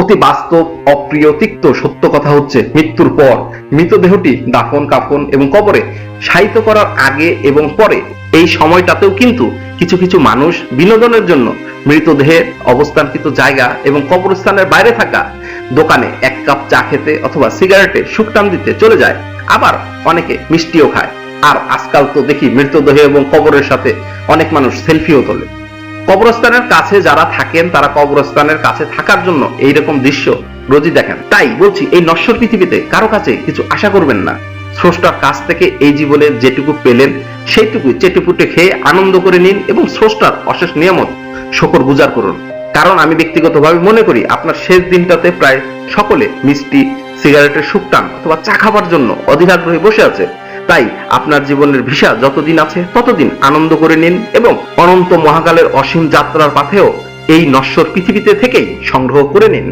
অতি বাস্তব অপ্রিয় তিক্ত সত্য কথা হচ্ছে মৃত্যুর পর। মৃতদেহটি দাফন, কাফন এবং কবরে শায়িত করার আগে এবং পরে। এই সময়টাতেও কিন্তু কিছু কিছু মানুষ বিনোদনের জন্য মৃতদেহের অবস্থানকৃত জায়গা এবং কবরস্থানের বাইরে থাকা দোকানে এক কাপ চা খেতে অথবা সিগারেটে সুকটান দিতে চলে যায়। আবার অনেকে মিষ্টিও খায়। আর আজকাল তো দেখি মৃতদেহ এবং কবরের সাথে অনেক মানুষ সেলফিও তোলে। কবরস্থানের কাছে যারা থাকেন, তারা কবরস্থানের কাছে থাকার জন্য এইরকম দৃশ্য রোজই দেখেন। তাই বলছি, এই নশ্বর পৃথিবীতে কারও কাছে কিছু আশা করবেন না। স্রষ্টার কাছ থেকে এই জীবনে যেটুকু পেলেন সেইটুকু চেটেপুটে খেয়ে আনন্দ করে নিন এবং স্রষ্টার অশেষ নিয়ামত শকর গুজার করুন। কারণ আমি ব্যক্তিগতভাবে মনে করি, আপনার শেষ দিনটাতে প্রায় সকলে মিষ্টি, সিগারেটের সুকটান অথবা চা খাবার জন্য অধীরাগ্রহে বসে আছে। তাই আপনার জীবনের ভিসা যতদিন আছে, ততদিন আনন্দ করে নিন এবং অনন্ত মহাকালের অসীম যাত্রার পাথেও এই নশ্বর পৃথিবীতে থেকেই সংগ্রহ করে নিন।